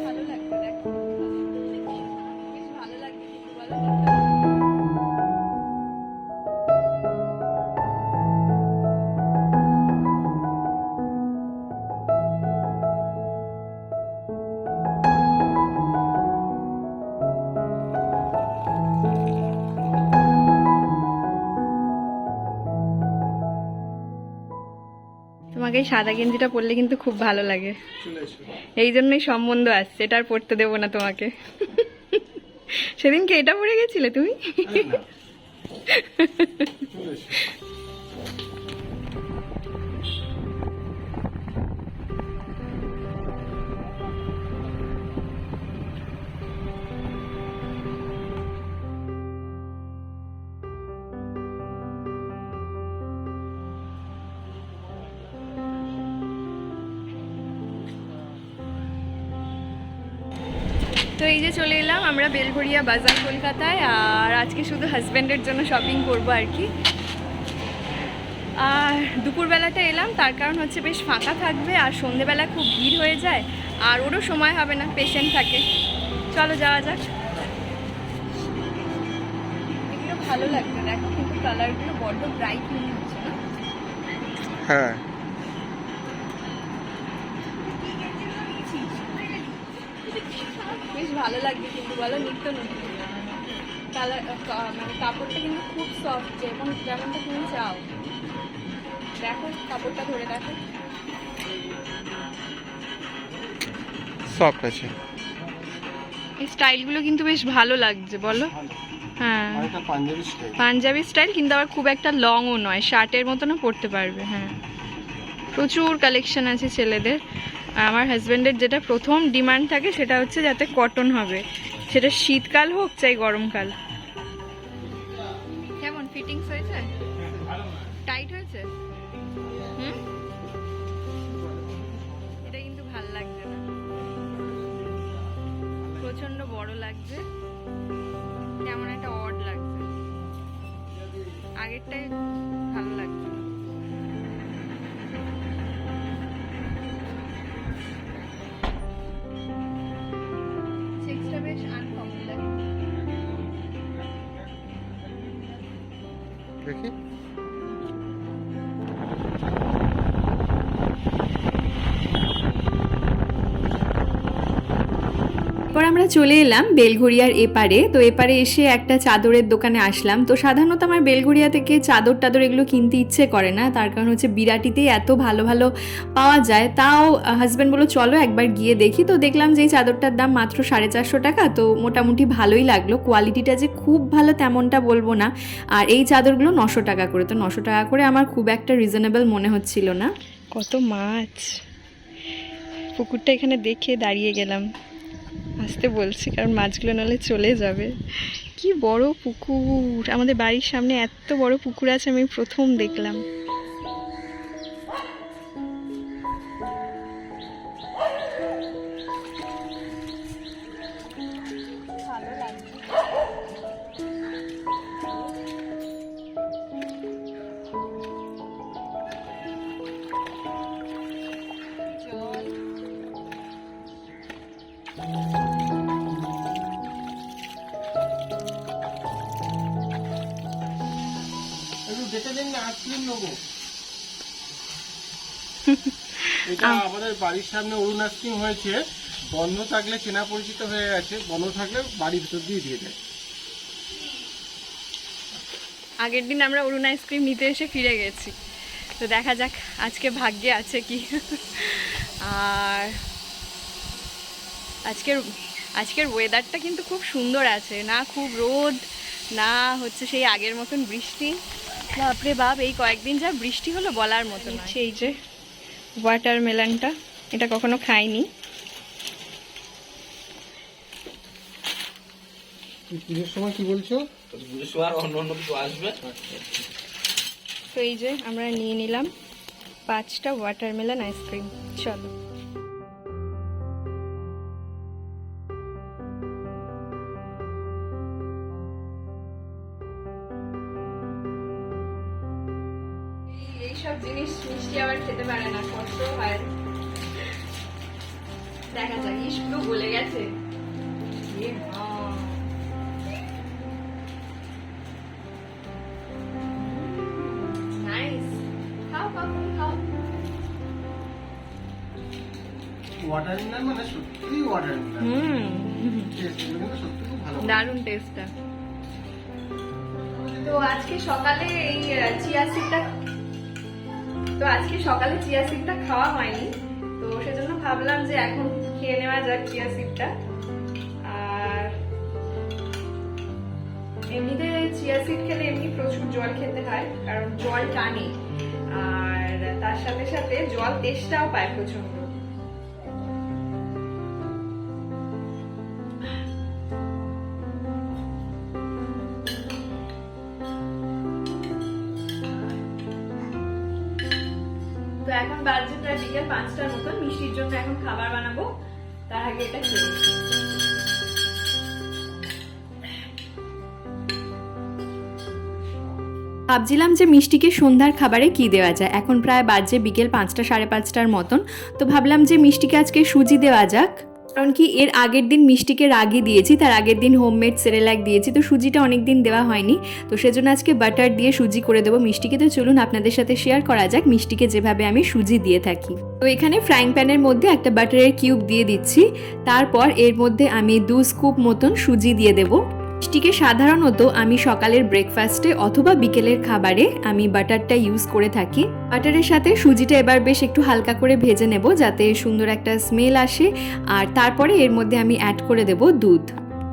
ভালো লাগবে দেখো বেশ ভালো লাগবে কিন্তু বলো তোমাকে এই সাদা গেঞ্জিটা পরলে কিন্তু খুব ভালো লাগে। এই জন্যই সম্বন্ধ আসছে এটা আর পড়তে দেবো না তোমাকে। সেদিনকে এটা পড়ে গেছিলে তুমি? তো এই যে চলে এলাম আমরা বেলঘরিয়া বাজার কলকাতায় আর আজকে শুধু হাজব্যান্ডের জন্য শপিং করব আর কি। আর দুপুরবেলাতে এলাম তার কারণ হচ্ছে বেশ ফাঁকা থাকবে আর সন্ধেবেলা খুব ভিড় হয়ে যায় আর ওরও সময় হবে না পেশেন্ট থাকে। চলো যাওয়া যাক। এগুলো ভালো লাগবে দেখো কিন্তু কালারগুলো বড্ড ব্রাইট মনে হচ্ছে না। হ্যাঁ। বেশ ভালো লাগবে কিন্তু বলো নিত্য নতুন। কালার মানে কাপড়টা কিন্তু খুব সফট যেমন যেমনটা তুমি চাও। দেখো কাপড়টা ধরে দেখো। সফট আছে। এই স্টাইলগুলো কিন্তু বেশ ভালো লাগছে বলো। হ্যাঁ। পাঞ্জাবি স্টাইল পাঞ্জাবি স্টাইল কিন্তু আবার খুব একটা লংও নয় শার্টের মতনও পরতে পারবে হ্যাঁ। প্রচুর কালেকশন আছে ছেলেদের। আমার হাজব্যান্ডের যেটা প্রথম ডিমান্ড থাকে সেটা হচ্ছে যাতে কটন হবে। সেটা শীতকাল হোক চাই গরমকাল। কেমন? ফিটিংস হয়েছে? টাইট হয়েছে? এটা কিন্তু ভালো লাগছে না। প্রচণ্ড বড় লাগছে। কেমন একটা অড লাগছে। আগেরটাই এরপর আমরা চলে এলাম বেলঘরিয়ার এপারে। তো এপারে এসে একটা চাদরের দোকানে আসলাম। তো সাধারণত আমার বেলঘরিয়া থেকে চাদর টাদর এগুলো কিনতে ইচ্ছে করে না। তার কারণ হচ্ছে বিরাটিতেই এত ভালো ভালো পাওয়া যায়। তাও হাজব্যান্ড বলল, চলো একবার গিয়ে দেখি। তো দেখলাম যে এই চাদরটার দাম মাত্র সাড়ে চারশো টাকা। তো মোটামুটি ভালোই লাগল। কোয়ালিটিটা যে খুব ভালো তেমনটা বলব না। আর এই চাদরগুলো নশো টাকা করে। তো নশো টাকা করে আমার খুব একটা রিজনেবল মনে হচ্ছিল না। কত মাছ। পুকুরটা এখানে দেখে দাঁড়িয়ে গেলাম। আসতে বলছি, কারণ মাছগুলো নাহলে চলে যাবে। কি বড় পুকুর! আমাদের বাড়ির সামনে এত বড় পুকুর আছে, আমি প্রথম দেখলাম। দেখে দিন না আইসক্রিম নেব। এটা আমাদের বাড়ির সামনে অরুণ আইসক্রিম হয়েছে। বন্ধ থাকলে চেনা পরিচিত হয়ে গেছে। বন্ধ থাকলে বাড়ির ভিতর দিয়ে দিয়ে দেয়। আগের দিন আমরা অরুণ আইসক্রিম নিতে এসে ফিরে গেছি। তো দেখা যাক আজকে ভাগ্যে আছে কি। আর আজকের আজকের ওয়েদারটা কিন্তু খুব সুন্দর আছে। না খুব রোদ না হচ্ছে সেই আগের মতন বৃষ্টি। বাপরে বাপ এই কয়েকদিন যা বৃষ্টি হলো বলার মতো না সেই যে ওয়াটারমেলনটা এটা কখনো খাইনি। পুজোর সময় কি বলছো? পুজোর সময় অন্য অন্য কিছু আসবে? তো এই যে আমরা নিয়ে নিলাম পাঁচটা ওয়াটারমেলন আইসক্রিম চলো। কিন্তু সত্যি খুব ভালো। দারুণ টেস্টটা তো আজকে সকালে এই চিয়া সিডটা তো আজকে সকালে চিয়া সিডটা খাওয়া হয়নি। তো সেজন্য ভাবলাম যে এখন খেয়ে নেওয়া যাক চিয়া সিডটা। আর এমনিতে চিয়া সিড খেলে এমনি প্রচুর জল খেতে হয়, কারণ জল টানে। আর তার সাথে সাথে জল তেষ্টাও পায় প্রচণ্ড তো এখন বাজে প্রায় বিকেল পাঁচটার মতন, মিষ্টির জন্য এখন খাবার বানাবো। তার আগে এটা খেয়ে ভাবছিলাম যে মিষ্টিকে সন্ধ্যার খাবারে কি দেওয়া যায়। এখন প্রায় বাজে বিকেল পাঁচটা সাড়ে পাঁচটার মতন। তো ভাবলাম যে মিষ্টিকে আজকে সুজি দেওয়া যাক। কারণ কি এর আগের দিন মিষ্টিকে রাগি দিয়েছি, তার আগের দিন হোমমেড সেরেলাক দিয়েছি, তো সুজিটা অনেক দিন দেওয়া হয়নি, তো সেজন্য আজকে বাটার দিয়ে সুজি করে দেবো মিষ্টিকে। তো চলুন আপনাদের সাথে শেয়ার করা যাক মিষ্টিকে যেভাবে আমি সুজি দিয়ে থাকি। তো এখানে ফ্রাইং প্যানের মধ্যে একটা বাটারের কিউব দিয়ে দিচ্ছি, তারপর এর মধ্যে আমি দু স্কুপ মতন সুজি দিয়ে দেবো। মিষ্টিকে সাধারণত আমি সকালের ব্রেকফাস্টে অথবা বিকেলের খাবারে আমি বাটারটা ইউজ করে থাকি। বাটারের সাথে সুজিটা এবার বেশ একটু হালকা করে ভেজে নেব যাতে সুন্দর একটা স্মেল আসে। আর তারপরে এর মধ্যে আমি অ্যাড করে দেব দুধ।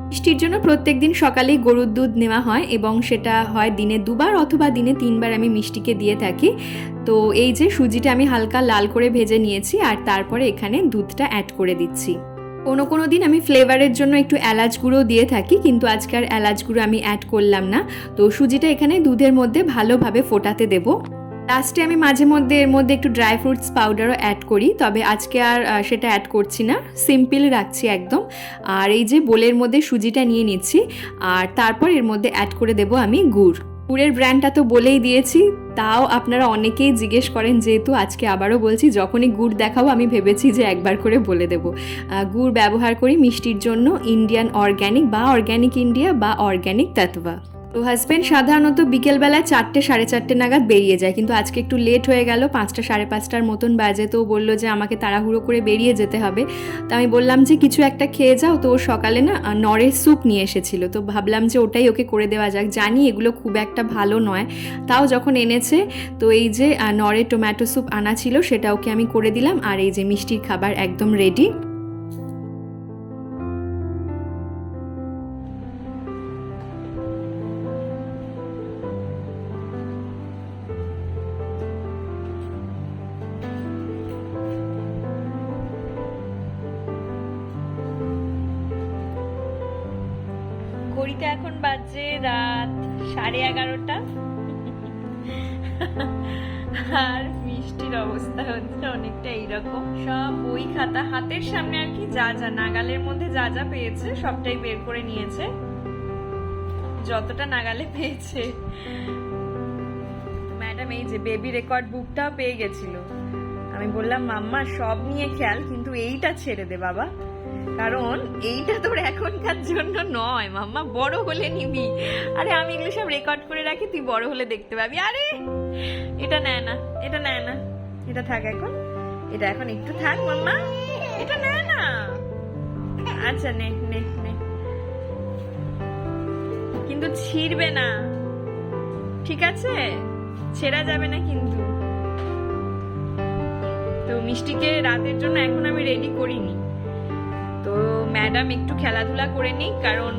মিষ্টির জন্য প্রত্যেক দিন সকালেই গরুর দুধ নেওয়া হয় এবং সেটা হয় দিনে দুবার অথবা দিনে তিনবার আমি মিষ্টিকে দিয়ে থাকি। তো এই যে সুজিটা আমি হালকা লাল করে ভেজে নিয়েছি আর তারপরে এখানে দুধটা অ্যাড করে দিচ্ছি। কোনো কোনো দিন আমি ফ্লেভারের জন্য একটু এলাচ গুঁড়ো দিয়ে থাকি, কিন্তু আজকে আর এলাচ গুঁড়ো আমি অ্যাড করলাম না। তো সুজিটা এখানে দুধের মধ্যে ভালোভাবে ফোটাতে দেব। লাস্টে আমি মাঝে মধ্যে এর মধ্যে একটু ড্রাই ফ্রুটস পাউডারও অ্যাড করি, তবে আজকে আর সেটা অ্যাড করছি না। সিম্পল রাখছি একদম। আর এই যে বোলের মধ্যে সুজিটা নিয়ে নিচ্ছি, আর তারপর এর মধ্যে অ্যাড করে দেব আমি গুড়। গুড়ের ব্র্যান্ডটা তো বলেই দিয়েছি, তাও আপনারা অনেকেই জিজ্ঞেস করেন যেহেতু আজকে আবারও বলছি, যখনই গুড় দেখাবো আমি ভেবেছি যে একবার করে বলে দেব। গুড় ব্যবহার করি মিষ্টির জন্য ইন্ডিয়ান অর্গ্যানিক বা অর্গ্যানিক ইন্ডিয়া বা অর্গ্যানিক তাতবা তো হাজব্যান্ড সাধারণত বিকেলবেলা চারটে, সাড়ে চারটে নাগাদ বেরিয়ে যায়। কিন্তু আজকে একটু লেট হয়ে গেল, পাঁচটা, সাড়ে পাঁচটার মতন বাজে। তো বলল যে আমাকে তাড়াহুড়ো করে বেরিয়ে যেতে হবে। তো আমি বললাম যে কিছু একটা খেয়ে যাও। তো ও সকালে না নরের স্যুপ নিয়ে এসেছিল। তো ভাবলাম যে ওটাই ওকে করে দেওয়া যাক। জানি এগুলো খুব একটা ভালো নয়। তাও যখন এনেছে, তো এই যে নরের টোম্যাটো স্যুপ আনা ছিল, সেটা ওকে আমি করে দিলাম। আর এই যে মিষ্টির খাবার একদম রেডি ঘড়িতে এখন বাজে রাত সাড়ে এগারোটা। আর মিষ্টির অবস্থা হচ্ছে অনেকটা এইরকম। সব বই খাতা হাতের সামনে আর কি, যা যা নাগালের মধ্যে যা যা পেয়েছে, সবটাই বের করে নিয়েছে। যতটা নাগালে পেয়েছে। ম্যাডাম, এই যে বেবি রেকর্ড বুকটাও পেয়ে গেছিল। আমি বললাম, মাম্মা, সব নিয়ে খেয়াল, কিন্তু এইটা ছেড়ে দে বাবা। কারণ এইটা তোর এখনকার জন্য নয়, মাম্মা। বড় হলে নিবি। আরে, আমি এগুলো সব রেকর্ড করে রাখি, তুই বড় হলে দেখতে পাবি। আরে, এটা নেয় না, এটা নেয় না। এটা থাক এখন। এটা এখন একটু থাক, মাম্মা। এটা নেয় না। আচ্ছা নে নে নে। কিন্তু ছিঁড়বে না। ঠিক আছে? ছেঁড়া যাবে না কিন্তু। তো মিষ্টিকে রাতের জন্য এখন আমি রেডি করিনি। ম্যাডাম একটু খেলাধুলা করে নিই কারণ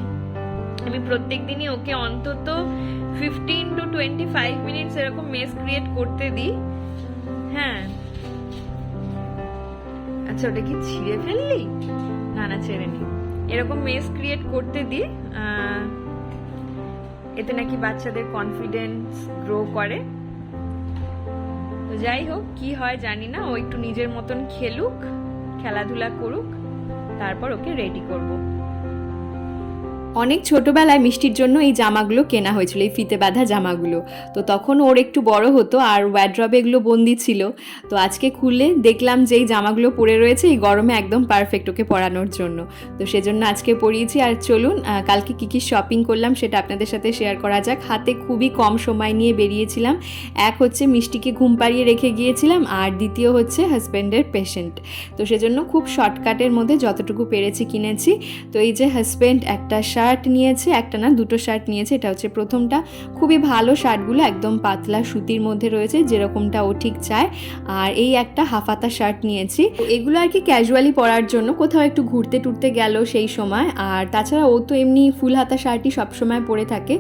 আমি প্রত্যেক দিনই ওকে অন্তত fifteen to twenty five minutes এরকম মেস ক্রিয়েট করতে দিই। হ্যাঁ। আচ্ছা ওটা কি ছিঁড়ে ফেললি? না না, ছেড়ে নি। এরকম মেস ক্রিয়েট করতে দিই এতে নাকি বাচ্চাদের কনফিডেন্স গ্রো করে। যাই হোক, কি হয় জানি না, ও একটু নিজের মতন খেলুক, খেলাধুলা করুক। তারপর ওকে রেডি করব। অনেক ছোটবেলায় মিষ্টির জন্য এই জামাগুলো কেনা হয়েছিল, এই ফিতে বাঁধা জামাগুলো। তো তখন ওর একটু বড় হতো আর ওয়াড্রবে এগুলো বন্দি ছিল। তো আজকে খুলে দেখলাম যে এই জামাগুলো পরে রয়েছে, এই গরমে একদম পারফেক্ট ওকে পরানোর জন্য। তো সেজন্য আজকে পরিয়েছি। আর চলুন কালকে কী কী শপিং করলাম সেটা আপনাদের সাথে শেয়ার করা যাক। হাতে খুবই কম সময় নিয়ে বেরিয়েছিলাম। এক হচ্ছে মিষ্টিকে ঘুম পাড়িয়ে রেখে গিয়েছিলাম আর দ্বিতীয় হচ্ছে হাজব্যান্ডের পেশেন্ট তো সেজন্য খুব শর্টকাটের মধ্যে যতটুকু পেরেছি কিনেছি। তো এই যে হাজব্যান্ড একটা শার্ট নিয়েছে, একটা না, দুটো শার্ট নিয়েছে, এটা হচ্ছে প্রথমটা। খুবই ভালো শার্টগুলো একদম পাতলা সুতির মধ্যে রয়েছে, যেরকমটা ও ঠিক চায়। আর এই একটা হাফাতা শার্ট নিয়েছি। এগুলো আর কি ক্যাজুয়ালি পরার জন্য, কোথাও একটু ঘুরতে টুরতে গেল সেই সময়। আর তাছাড়া ও তো এমনি ফুল হাতা শার্টই সবসময় পরে থাকে।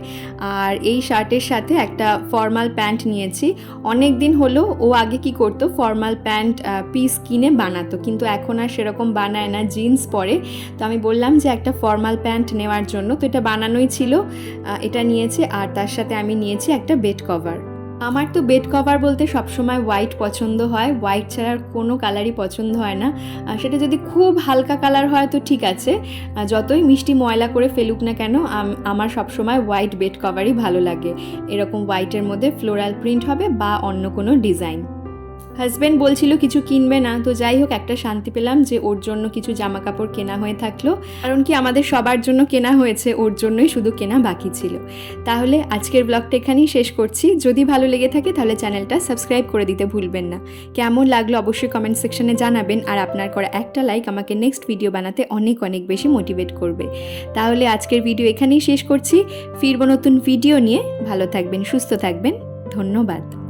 আর এই শার্টের সাথে একটা ফর্মাল প্যান্ট নিয়েছি। অনেক দিন হলো ও আগে কি করতো ফর্মাল প্যান্ট পিস কিনে বানাতো। কিন্তু এখন আর সেরকম বানায় না জিন্স পরে। তো আমি বললাম যে একটা ফর্মাল প্যান্ট নেওয়ার জন্য। তো এটা বানানোই ছিল। এটা নিয়েছে আর তার সাথে আমি নিয়েছি একটা বেড কভার। আমার তো বেড কভার বলতে সবসময় হোয়াইট পছন্দ হয়। হোয়াইট ছাড়া আর কোনো কালারই পছন্দ হয় না। সেটা যদি খুব হালকা কালার হয় তো ঠিক আছে। যতই মিষ্টি ময়লা করে ফেলুক না কেন, আম- আমার সবসময় হোয়াইট বেড কভারই ভালো লাগে। এরকম হোয়াইটের মধ্যে ফ্লোরাল প্রিন্ট হবে বা অন্য কোনো ডিজাইন। হাজব্যান্ড বলছিল, কিছু কিনবে না। তো যাই হোক, একটা শান্তি পেলাম যে ওর জন্য কিছু জামা কাপড় কেনা হয়ে থাকল। কারণ কি, আমাদের সবার জন্য কেনা হয়েছে, ওর জন্যই শুধু কেনা বাকি ছিল। তাহলে আজকের ব্লগটা এখানেই শেষ করছি। যদি ভালো লেগে থাকে, তাহলে চ্যানেলটা সাবস্ক্রাইব করে দিতে ভুলবেন না। কেমন লাগল অবশ্যই কমেন্ট সেকশনে জানাবেন। আর আপনার করা একটা লাইক আমাকে নেক্সট ভিডিও বানাতে অনেক অনেক বেশি মোটিভেট করবে। তাহলে আজকের ভিডিও এখানেই শেষ করছি। ফিরবো নতুন ভিডিও নিয়ে। ভালো থাকবেন, সুস্থ থাকবেন। ধন্যবাদ।